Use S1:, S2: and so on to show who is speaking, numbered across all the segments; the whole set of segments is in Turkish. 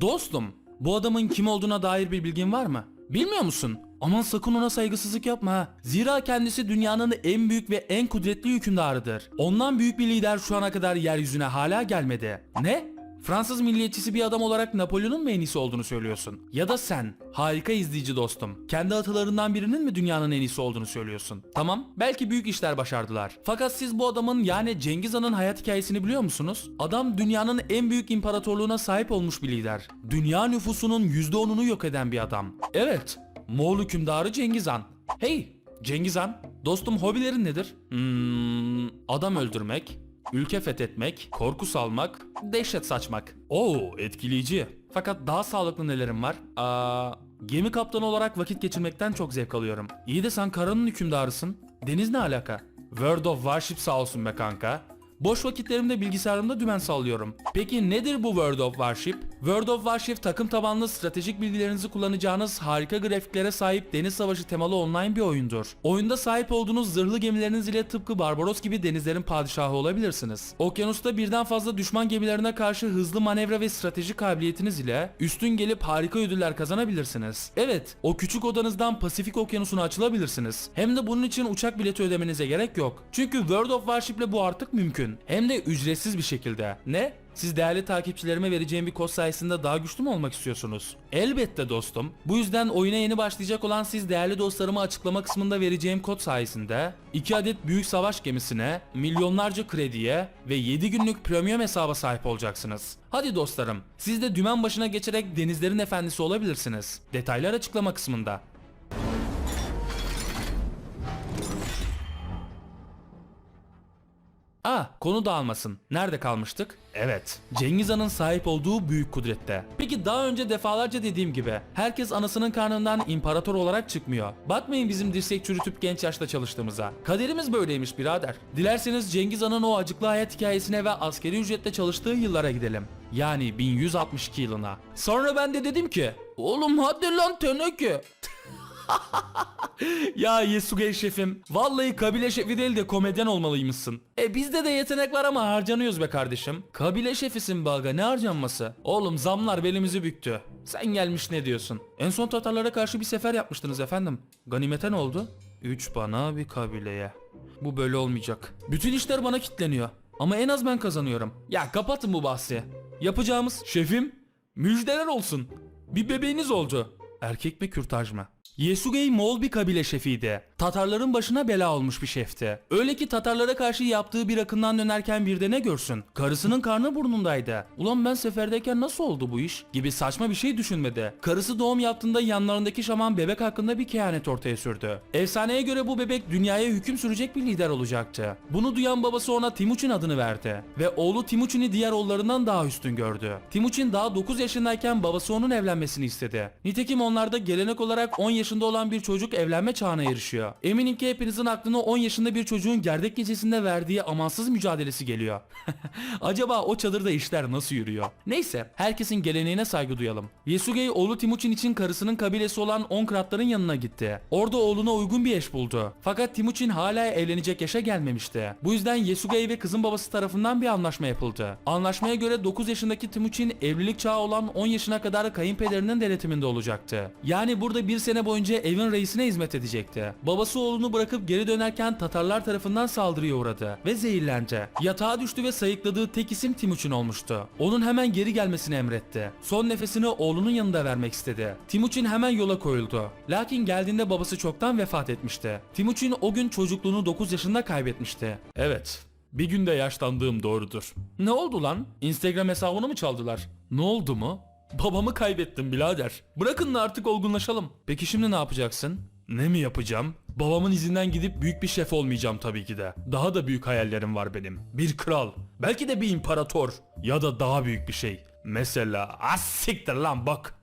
S1: Dostum, bu adamın kim olduğuna dair bir bilgin var mı? Bilmiyor musun? Aman sakın ona saygısızlık yapma. Zira kendisi dünyanın en büyük ve en kudretli hükümdarıdır. Ondan büyük bir lider şu ana kadar yeryüzüne hala gelmedi. Ne? Fransız milliyetçisi bir adam olarak Napolyon'un mu en iyisi olduğunu söylüyorsun? Ya da sen, harika izleyici dostum, kendi atalarından birinin mi dünyanın en iyisi olduğunu söylüyorsun? Tamam, belki büyük işler başardılar. Fakat siz bu adamın yani Cengiz Han'ın hayat hikayesini biliyor musunuz? Adam dünyanın en büyük imparatorluğuna sahip olmuş bir lider. Dünya nüfusunun %10'unu yok eden bir adam. Evet, Moğol hükümdarı Cengiz Han. Hey, Cengiz Han, dostum hobilerin nedir? Hmm, adam öldürmek, Ülke fethetmek, korku salmak, dehşet saçmak. Oo etkileyici. Fakat daha sağlıklı nelerim var? Aa, gemi kaptanı olarak vakit geçirmekten çok zevk alıyorum. İyi de sen karanın hükümdarısın. Deniz ne alaka? World of Warship sağ olsun be kanka. Boş vakitlerimde bilgisayarımda dümen sallıyorum. Peki nedir bu World of Warship? World of Warship takım tabanlı stratejik bilgilerinizi kullanacağınız harika grafiklere sahip deniz savaşı temalı online bir oyundur. Oyunda sahip olduğunuz zırhlı gemileriniz ile tıpkı Barbaros gibi denizlerin padişahı olabilirsiniz. Okyanusta birden fazla düşman gemilerine karşı hızlı manevra ve strateji kabiliyetiniz ile üstün gelip harika ödüller kazanabilirsiniz. Evet, o küçük odanızdan Pasifik Okyanusu'na açılabilirsiniz. Hem de bunun için uçak bileti ödemenize gerek yok. Çünkü World of Warship ile bu artık mümkün. Hem de ücretsiz bir şekilde. Ne? Siz değerli takipçilerime vereceğim bir kod sayesinde daha güçlü mü olmak istiyorsunuz? Elbette dostum. Bu yüzden oyuna yeni başlayacak olan siz değerli dostlarıma açıklama kısmında vereceğim kod sayesinde 2 adet büyük savaş gemisine, milyonlarca krediye ve 7 günlük premium hesaba sahip olacaksınız. Hadi dostlarım, siz de dümen başına geçerek denizlerin efendisi olabilirsiniz. Detaylar açıklama kısmında. Ah konu dağılmasın. Nerede kalmıştık? Evet. Cengiz Han'ın sahip olduğu büyük kudrette. Peki daha önce defalarca dediğim gibi herkes anasının karnından imparator olarak çıkmıyor. Bakmayın bizim dirsek çürütüp genç yaşta çalıştığımıza. Kaderimiz böyleymiş birader. Dilerseniz Cengiz Han'ın o acıklı hayat hikayesine ve askeri ücretle çalıştığı yıllara gidelim. Yani 1162 yılına. Sonra ben de dedim ki Oğlum hadi lan teneke. ya Yesugey şefim. Vallahi kabile şefi değil de komedyen olmalıymışsın. E bizde de yetenek var ama harcanıyoruz be kardeşim. Kabile şefisin baga ne harcanması? Oğlum zamlar belimizi büktü. Sen gelmiş ne diyorsun? En son Tatarlara karşı bir sefer yapmıştınız efendim. Ganimete ne oldu? Üç bana bir kabileye. Bu böyle olmayacak. Bütün işler bana kitleniyor. Ama en az ben kazanıyorum. Ya kapatın bu bahsi. Yapacağımız şefim müjdeler olsun. Bir bebeğiniz oldu. Erkek mi kürtaj mı? Yesugei Moğol bir kabile şefiydi. Tatarların başına bela olmuş bir şefti. Öyle ki Tatarlara karşı yaptığı bir akından dönerken bir de ne görsün? Karısının karnı burnundaydı. Ulan ben seferdeyken nasıl oldu bu iş? Gibi saçma bir şey düşünmedi. Karısı doğum yaptığında yanlarındaki şaman bebek hakkında bir kehanet ortaya sürdü. Efsaneye göre bu bebek dünyaya hüküm sürecek bir lider olacaktı. Bunu duyan babası ona Timuçin adını verdi. Ve oğlu Timuçin'i diğer oğullarından daha üstün gördü. Timuçin daha 9 yaşındayken babası onun evlenmesini istedi. Nitekim onlarda gelenek olarak 10 yaşında olan bir çocuk evlenme çağına erişiyor. Eminim ki hepinizin aklına 10 yaşında bir çocuğun gerdek gecesinde verdiği amansız mücadelesi geliyor. Acaba o çadırda işler nasıl yürüyor? Neyse, herkesin geleneğine saygı duyalım. Yesugei oğlu Timuçin için karısının kabilesi olan Onkratların yanına gitti. Orada oğluna uygun bir eş buldu. Fakat Timuçin hala evlenecek yaşa gelmemişti. Bu yüzden Yesugei ve kızın babası tarafından bir anlaşma yapıldı. Anlaşmaya göre 9 yaşındaki Timuçin evlilik çağı olan 10 yaşına kadar kayınpederinin denetiminde olacaktı. Yani burada bir sene boyunca evin reisine hizmet edecekti. Babası oğlunu bırakıp geri dönerken Tatarlar tarafından saldırıya uğradı ve zehirlendi. Yatağa düştü ve sayıkladığı tek isim Timuçin olmuştu. Onun hemen geri gelmesini emretti. Son nefesini oğlunun yanında vermek istedi. Timuçin hemen yola koyuldu. Lakin geldiğinde babası çoktan vefat etmişti. Timuçin o gün çocukluğunu 9 yaşında kaybetmişti. Evet, bir günde yaşlandığım doğrudur. Ne oldu lan? Instagram hesabını mı çaldılar? Ne oldu mu? Babamı kaybettim birader. Bırakın da artık olgunlaşalım. Peki şimdi ne yapacaksın? Ne mi yapacağım? Babamın izinden gidip büyük bir şef olmayacağım tabii ki de. Daha da büyük hayallerim var benim. Bir kral. Belki de bir imparator. Ya da daha büyük bir şey. Mesela az siktir lan bak.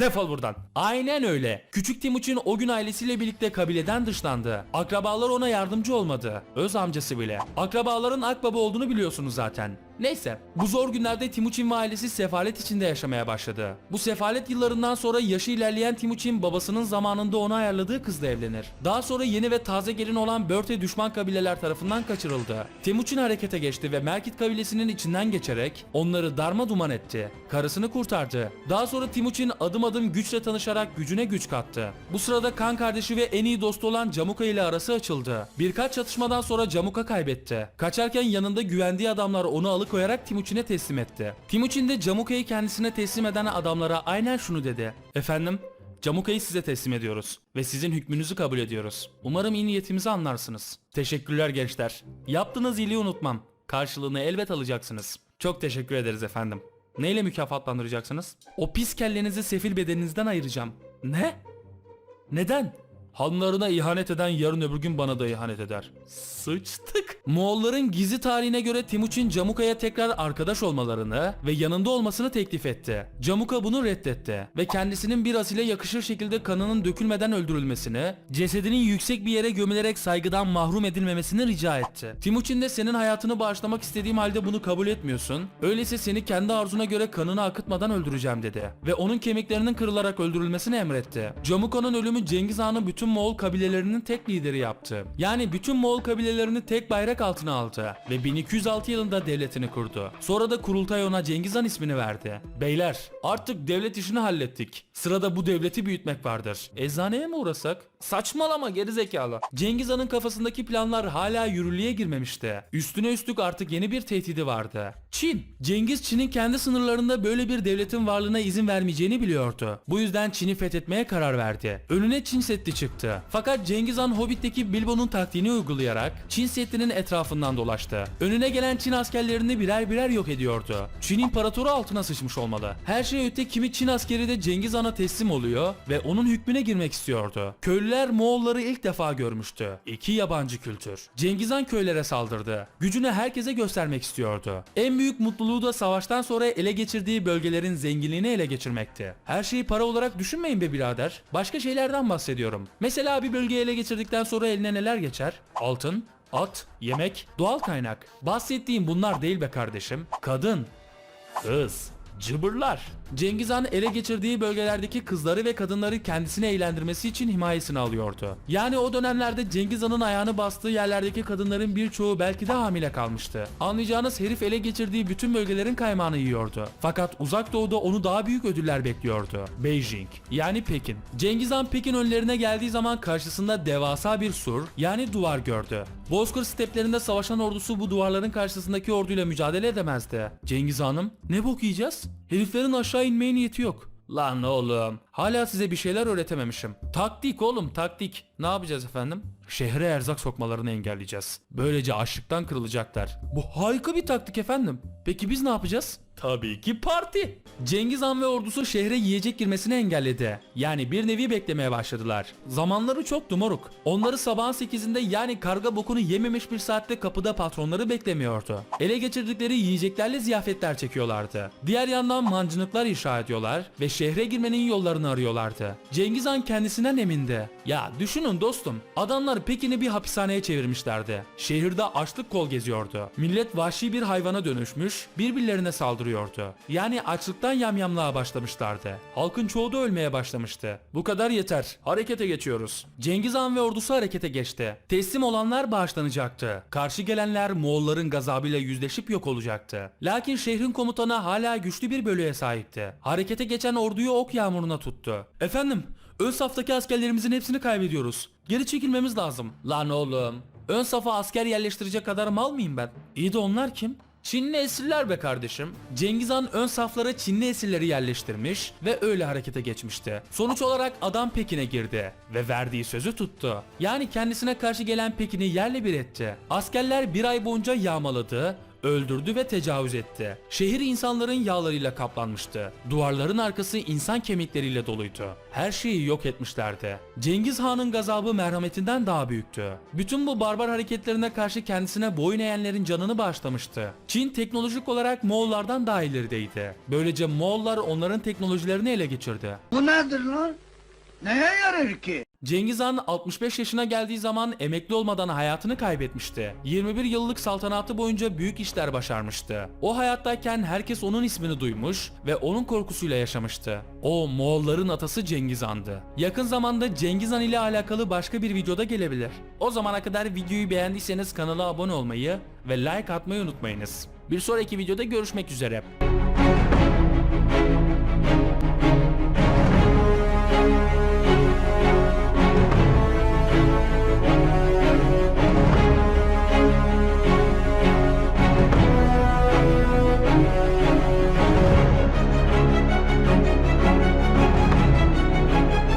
S1: Defol buradan. Aynen öyle. Küçük Timuçin o gün ailesiyle birlikte kabileden dışlandı. Akrabalar ona yardımcı olmadı. Öz amcası bile. Akrabaların akbaba olduğunu biliyorsunuz zaten. Neyse, bu zor günlerde Timuçin ve ailesi sefalet içinde yaşamaya başladı. Bu sefalet yıllarından sonra yaşı ilerleyen Timuçin babasının zamanında ona ayarladığı kızla evlenir. Daha sonra yeni ve taze gelin olan Börte düşman kabileler tarafından kaçırıldı. Timuçin harekete geçti ve Merkit kabilesinin içinden geçerek onları darma duman etti. Karısını kurtardı. Daha sonra Timuçin adım adım güçle tanışarak gücüne güç kattı. Bu sırada kan kardeşi ve en iyi dostu olan Camuka ile arası açıldı. Birkaç çatışmadan sonra Camuka kaybetti. Kaçarken yanında güvendiği adamlar onu alıkoyarak Timuçin'e teslim etti. Timuçin de Camuka'yı kendisine teslim eden adamlara aynen şunu dedi. Efendim, Camuka'yı size teslim ediyoruz ve sizin hükmünüzü kabul ediyoruz. Umarım iyi niyetimizi anlarsınız. Teşekkürler gençler. Yaptığınız iyiliği unutmam. Karşılığını elbet alacaksınız. Çok teşekkür ederiz efendim. Neyle mükafatlandıracaksınız? O pis kellenizi sefil bedeninizden ayıracağım. Ne? Neden? Hanlarına ihanet eden yarın öbür gün bana da ihanet eder. Sıçtık. Moğolların gizli tarihine göre Timuçin Camuka'ya tekrar arkadaş olmalarını ve yanında olmasını teklif etti. Camuka bunu reddetti ve kendisinin bir asile yakışır şekilde kanının dökülmeden öldürülmesini, cesedinin yüksek bir yere gömülerek saygıdan mahrum edilmemesini rica etti. Timuçin de senin hayatını bağışlamak istediğim halde bunu kabul etmiyorsun. Öyleyse seni kendi arzuna göre kanını akıtmadan öldüreceğim dedi. Ve onun kemiklerinin kırılarak öldürülmesini emretti. Camuka'nın ölümü Cengiz Han'ı bütün Moğol kabilelerinin tek lideri yaptı. Yani bütün Moğol kabilelerini tek bayrak altına aldı ve 1206 yılında devletini kurdu. Sonra da kurultay ona Cengiz Han ismini verdi. Beyler artık devlet işini hallettik. Sırada bu devleti büyütmek vardır. Eczaneye mi uğrasak? Saçmalama gerizekalı. Cengiz Han'ın kafasındaki planlar hala yürürlüğe girmemişti. Üstüne üstlük artık yeni bir tehdidi vardı. Çin. Cengiz Çin'in kendi sınırlarında böyle bir devletin varlığına izin vermeyeceğini biliyordu. Bu yüzden Çin'i fethetmeye karar verdi. Önüne Çin Seddi çıktı. Fakat Cengiz Han Hobbit'teki Bilbo'nun taktiğini uygulayarak Çin Seddi'nin etrafından dolaştı. Önüne gelen Çin askerlerini birer birer yok ediyordu. Çin imparatoru altına sıçmış olmalı. Her şey öte kimi Çin askeri de Cengiz Han'a teslim oluyor ve onun hükmüne girmek istiyordu. Köylüler Moğolları ilk defa görmüştü. İki yabancı kültür. Cengiz Han köylere saldırdı. Gücünü herkese göstermek istiyordu. En büyük mutluluğu da savaştan sonra ele geçirdiği bölgelerin zenginliğini ele geçirmekti. Her şeyi para olarak düşünmeyin be birader. Başka şeylerden bahsediyorum. Mesela bir bölgeyi ele geçirdikten sonra eline neler geçer? Altın, at, yemek, doğal kaynak. Bahsettiğim bunlar değil be kardeşim. Kadın, kız, cıbırlar. Cengiz Han ele geçirdiği bölgelerdeki kızları ve kadınları kendisine eğlendirmesi için himayesine alıyordu. Yani o dönemlerde Cengiz Han'ın ayağını bastığı yerlerdeki kadınların birçoğu belki de hamile kalmıştı. Anlayacağınız herif ele geçirdiği bütün bölgelerin kaymağını yiyordu. Fakat uzak doğuda onu daha büyük ödüller bekliyordu. Beijing yani Pekin. Cengiz Han Pekin önlerine geldiği zaman karşısında devasa bir sur yani duvar gördü. Bozkır steplerinde savaşan ordusu bu duvarların karşısındaki orduyla mücadele edemezdi. Cengiz Hanım ne bok yiyeceğiz? Heriflerin aşağı inmeye niyeti yok. Lan oğlum hala size bir şeyler öğretememişim. Taktik oğlum taktik. Ne yapacağız efendim? Şehre erzak sokmalarını engelleyeceğiz. Böylece açlıktan kırılacaklar. Bu harika bir taktik efendim. Peki biz ne yapacağız? Tabii ki parti. Cengiz Han ve ordusu şehre yiyecek girmesini engelledi. Yani bir nevi beklemeye başladılar. Zamanları çoktu moruk. Onları sabahın 8'inde yani karga bokunu yememiş bir saatte kapıda patronları beklemiyordu. Ele geçirdikleri yiyeceklerle ziyafetler çekiyorlardı. Diğer yandan mancınıklar inşa ediyorlar ve şehre girmenin yollarını arıyorlardı. Cengiz Han kendisinden emindi. Ya düşünün dostum. Adamlar Pekin'i bir hapishaneye çevirmişlerdi. Şehirde açlık kol geziyordu. Millet vahşi bir hayvana dönüşmüş, birbirlerine saldırıyordu. Yani açlıktan yamyamlığa başlamışlardı. Halkın çoğu da ölmeye başlamıştı. Bu kadar yeter. Harekete geçiyoruz. Cengiz Han ve ordusu harekete geçti. Teslim olanlar bağışlanacaktı. Karşı gelenler Moğolların gazabıyla yüzleşip yok olacaktı. Lakin şehrin komutanı hala güçlü bir bölüye sahipti. Harekete geçen orduyu ok yağmuruna tuttu. Efendim, ön saftaki askerlerimizin hepsini kaybediyoruz. Geri çekilmemiz lazım. Lan oğlum. Ön safa asker yerleştirecek kadar mal mıyım ben? İyi de onlar kim? Çinli esirler be kardeşim. Cengiz Han ön saflara Çinli esirleri yerleştirmiş ve öyle harekete geçmişti. Sonuç olarak adam Pekin'e girdi ve verdiği sözü tuttu. Yani kendisine karşı gelen Pekin'i yerle bir etti. Askerler bir ay boyunca yağmaladı, öldürdü ve tecavüz etti. Şehir insanların yağlarıyla kaplanmıştı. Duvarların arkası insan kemikleriyle doluydu. Her şeyi yok etmişlerdi. Cengiz Han'ın gazabı merhametinden daha büyüktü. Bütün bu barbar hareketlerine karşı kendisine boyun eğenlerin canını bağışlamıştı. Çin teknolojik olarak Moğollardan daha ilerideydi. Böylece Moğollar onların teknolojilerini ele geçirdi.
S2: Bu nedir lan? Neye yarar ki?
S1: Cengiz Han 65 yaşına geldiği zaman emekli olmadan hayatını kaybetmişti. 21 yıllık saltanatı boyunca büyük işler başarmıştı. O hayattayken herkes onun ismini duymuş ve onun korkusuyla yaşamıştı. O Moğolların atası Cengiz Han'dı. Yakın zamanda Cengiz Han ile alakalı başka bir videoda gelebilir. O zamana kadar videoyu beğendiyseniz kanala abone olmayı ve like atmayı unutmayınız. Bir sonraki videoda görüşmek üzere.